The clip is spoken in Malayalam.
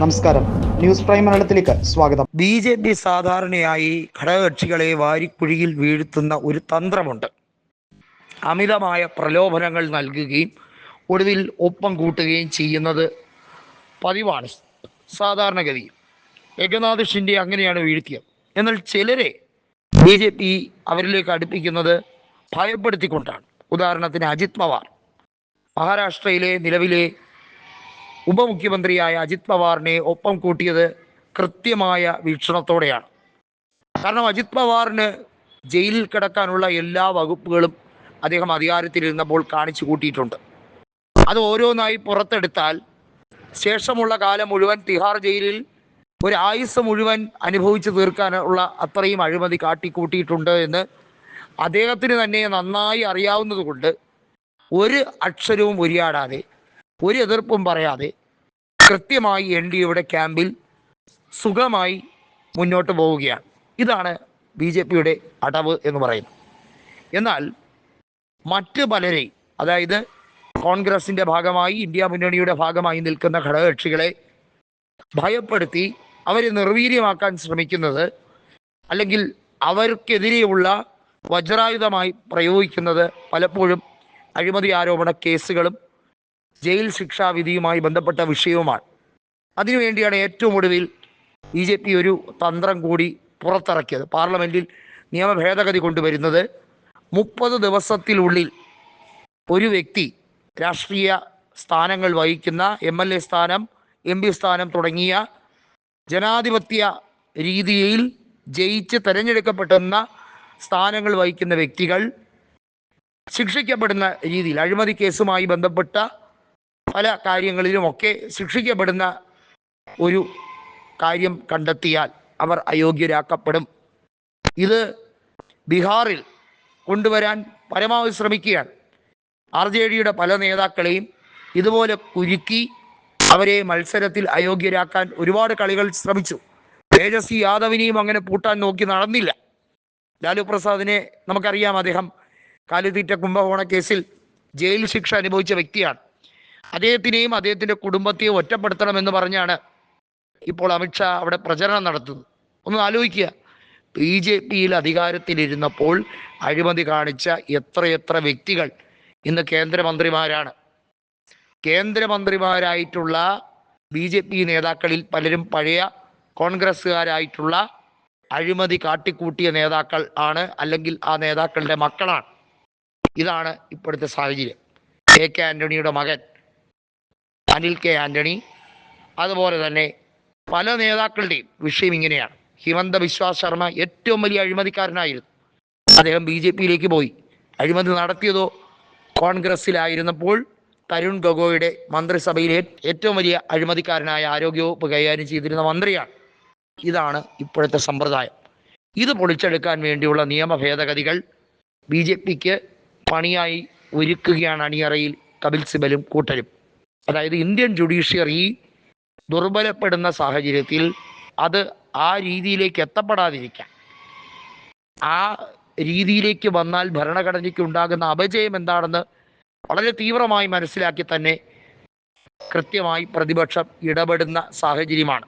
നമസ്കാരം. ന്യൂസ് പ്രൈം മലയാളത്തിലേക്ക് സ്വാഗതം. ബി ജെ പി സാധാരണയായി ഘടകകക്ഷികളെ വാരിക്കുഴിയിൽ വീഴ്ത്തുന്ന ഒരു തന്ത്രമുണ്ട്. അമിതമായ പ്രലോഭനങ്ങൾ നൽകുകയും ഒടുവിൽ ഒപ്പം കൂട്ടുകയും ചെയ്യുന്നത് പതിവാണ്. സാധാരണഗതി ഏകനാഥ് ഷിൻഡെ അങ്ങനെയാണ് വീഴ്ത്തിയത്. എന്നാൽ ചിലരെ ബി ജെ പി അവരിലേക്ക് അടുപ്പിക്കുന്നത് ഭയപ്പെടുത്തിക്കൊണ്ടാണ്. ഉദാഹരണത്തിന് അജിത് പവാർ. മഹാരാഷ്ട്രയിലെ നിലവിലെ ഉപമുഖ്യമന്ത്രിയായ അജിത് പവാറിനെ ഒപ്പം കൂട്ടിയത് കൃത്യമായ വീക്ഷണത്തോടെയാണ്. കാരണം അജിത് പവാറിന് ജയിലിൽ കിടക്കാനുള്ള എല്ലാ വകുപ്പുകളും അദ്ദേഹം അധികാരത്തിലിരുന്നപ്പോൾ കാണിച്ചു കൂട്ടിയിട്ടുണ്ട്. അത് ഓരോന്നായി പുറത്തെടുത്താൽ ശേഷമുള്ള കാലം മുഴുവൻ തിഹാർ ജയിലിൽ ഒരു ആയുസ് മുഴുവൻ അനുഭവിച്ചു തീർക്കാനുള്ള അത്രയും അഴിമതി കാട്ടിക്കൂട്ടിയിട്ടുണ്ട് എന്ന് അദ്ദേഹത്തിന് തന്നെ നന്നായി അറിയാവുന്നതുകൊണ്ട് ഒരു അക്ഷരവും ഉരിയാടാതെ ഒരു എതിർപ്പും പറയാതെ കൃത്യമായി എൻ ഡി എയുടെ ക്യാമ്പിൽ സുഖമായി മുന്നോട്ട് പോവുകയാണ്. ഇതാണ് ബി ജെ പിയുടെ അടവ് എന്ന് പറയുന്നത്. എന്നാൽ മറ്റ് പലരെ അതായത് കോൺഗ്രസിന്റെ ഭാഗമായി ഇന്ത്യ മുന്നണിയുടെ ഭാഗമായി നിൽക്കുന്ന ഘടകകക്ഷികളെ ഭയപ്പെടുത്തി അവരെ നിർവീര്യമാക്കാൻ ശ്രമിക്കുന്നത് അല്ലെങ്കിൽ അവർക്കെതിരെയുള്ള വജ്രായുധമായി പ്രയോഗിക്കുന്നത് പലപ്പോഴും അഴിമതി ആരോപണ കേസുകളും ജയിൽ ശിക്ഷാവിധിയുമായി ബന്ധപ്പെട്ട വിഷയവുമാണ്. അതിനുവേണ്ടിയാണ് ഏറ്റവും ഒടുവിൽ ബി ജെ പി ഒരു തന്ത്രം കൂടി പുറത്തിറക്കിയത്. പാർലമെന്റിൽ നിയമ ഭേദഗതി കൊണ്ടുവരുന്നത് മുപ്പത് ദിവസത്തിനുള്ളിൽ ഒരു വ്യക്തി രാഷ്ട്രീയ സ്ഥാനങ്ങൾ വഹിക്കുന്ന എം എൽ എ സ്ഥാനം എം പി സ്ഥാനം തുടങ്ങിയ ജനാധിപത്യ രീതിയിൽ ജയിച്ച് തെരഞ്ഞെടുക്കപ്പെടുന്ന സ്ഥാനങ്ങൾ വഹിക്കുന്ന വ്യക്തികൾ ശിക്ഷിക്കപ്പെടുന്ന രീതിയിൽ അഴിമതി കേസുമായി ബന്ധപ്പെട്ട പല കാര്യങ്ങളിലുമൊക്കെ ശിക്ഷിക്കപ്പെടുന്ന ഒരു കാര്യം കണ്ടെത്തിയാൽ അവർ അയോഗ്യരാക്കപ്പെടും. ഇത് ബീഹാറിൽ കൊണ്ടുവരാൻ പരമാവധി ശ്രമിക്കുകയാണ്. ആർ ജെ ഡിയുടെ പല നേതാക്കളെയും ഇതുപോലെ കുരുക്കി അവരെ മത്സരത്തിൽ അയോഗ്യരാക്കാൻ ഒരുപാട് കളികൾ ശ്രമിച്ചു. തേജസ്വി യാദവിനെയും അങ്ങനെ പൂട്ടാൻ നോക്കി നടന്നില്ല. ലാലു പ്രസാദിനെ നമുക്കറിയാം അദ്ദേഹം കാലിത്തീറ്റ കുംഭകോണ കേസിൽ ജയിൽ ശിക്ഷ അനുഭവിച്ച വ്യക്തിയാണ്. അദ്ദേഹത്തിനെയും അദ്ദേഹത്തിന്റെ കുടുംബത്തെയും ഒറ്റപ്പെടുത്തണമെന്ന് പറഞ്ഞാണ് ഇപ്പോൾ അമിത്ഷാ അവിടെ പ്രചരണം നടത്തുന്നത്. ഒന്ന് ആലോചിക്കുക. ബി ജെ പിയിൽ അധികാരത്തിലിരുന്നപ്പോൾ അഴിമതി കാണിച്ച എത്രയെത്ര വ്യക്തികൾ ഇന്ന് കേന്ദ്രമന്ത്രിമാരാണ്. കേന്ദ്രമന്ത്രിമാരായിട്ടുള്ള ബി ജെ പി നേതാക്കളിൽ പലരും പഴയ കോൺഗ്രസ്സുകാരായിട്ടുള്ള അഴിമതി കാട്ടിക്കൂട്ടിയ നേതാക്കൾ ആണ് അല്ലെങ്കിൽ ആ നേതാക്കളുടെ മക്കളാണ്. ഇതാണ് ഇപ്പോഴത്തെ സാഹചര്യം. എ കെ ആന്റണിയുടെ മകൻ അനിൽ കെ ആന്റണി അതുപോലെ തന്നെ പല നേതാക്കളുടെയും വിഷയം ഇങ്ങനെയാണ്. ഹിമന്ത ബിശ്വാസ് ശർമ്മ ഏറ്റവും വലിയ അഴിമതിക്കാരനായിരുന്നു. അദ്ദേഹം ബി ജെ പിയിലേക്ക് പോയി. അഴിമതി നടത്തിയതോ കോൺഗ്രസ്സിലായിരുന്നപ്പോൾ തരുൺ ഗൊഗോയുടെ മന്ത്രിസഭയിലെ ഏറ്റവും വലിയ അഴിമതിക്കാരനായ ആരോഗ്യവകുപ്പ് കൈകാര്യം ചെയ്തിരുന്ന മന്ത്രിയാണ്. ഇതാണ് ഇപ്പോഴത്തെ സമ്പ്രദായം. ഇത് പൊളിച്ചെടുക്കാൻ വേണ്ടിയുള്ള നിയമ ഭേദഗതികൾ ബി ജെ പിക്ക് പണിയായി ഒരുക്കുകയാണ് അണിയറയിൽ കപിൽ സിബലും കൂട്ടരും. അതായത് ഇന്ത്യൻ ജുഡീഷ്യറി ദുർബലപ്പെടുന്ന സാഹചര്യത്തിൽ അത് ആ രീതിയിലേക്ക് എത്തപ്പെടാതിരിക്കാം. ആ രീതിയിലേക്ക് വന്നാൽ ഭരണഘടനയ്ക്ക് ഉണ്ടാകുന്ന അപജയം എന്താണെന്ന് വളരെ തീവ്രമായി മനസ്സിലാക്കി തന്നെ കൃത്യമായി പ്രതിപക്ഷം ഇടപെടുന്ന സാഹചര്യമാണ്.